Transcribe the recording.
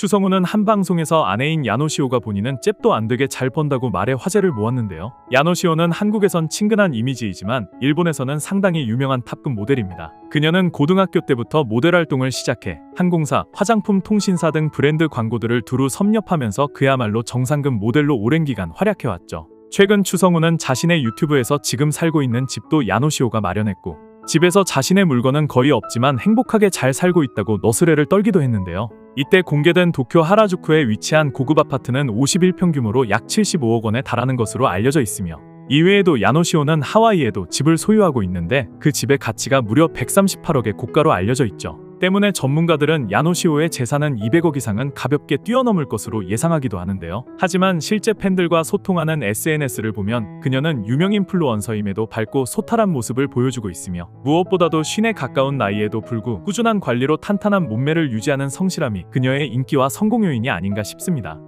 추성훈은 한 방송에서 아내인 야노시오가 본인은 잽도 안 되게 잘 번다고 말해 화제를 모았는데요. 야노시오는 한국에선 친근한 이미지이지만 일본에서는 상당히 유명한 탑급 모델입니다. 그녀는 고등학교 때부터 모델 활동을 시작해 항공사, 화장품 통신사 등 브랜드 광고들을 두루 섭렵하면서 그야말로 정상급 모델로 오랜 기간 활약해왔죠. 최근 추성훈은 자신의 유튜브에서 지금 살고 있는 집도 야노시오가 마련했고 집에서 자신의 물건은 거의 없지만 행복하게 잘 살고 있다고 너스레를 떨기도 했는데요. 이때 공개된 도쿄 하라주쿠에 위치한 고급 아파트는 51평 규모로 약 75억 원에 달하는 것으로 알려져 있으며 이외에도 야노시오는 하와이에도 집을 소유하고 있는데 그 집의 가치가 무려 138억의 고가로 알려져 있죠. 때문에 전문가들은 야노시오의 재산은 200억 이상은 가볍게 뛰어넘을 것으로 예상하기도 하는데요. 하지만 실제 팬들과 소통하는 SNS를 보면 그녀는 유명 인플루언서임에도 밝고 소탈한 모습을 보여주고 있으며 무엇보다도 쉰에 가까운 나이에도 불구 꾸준한 관리로 탄탄한 몸매를 유지하는 성실함이 그녀의 인기와 성공 요인이 아닌가 싶습니다.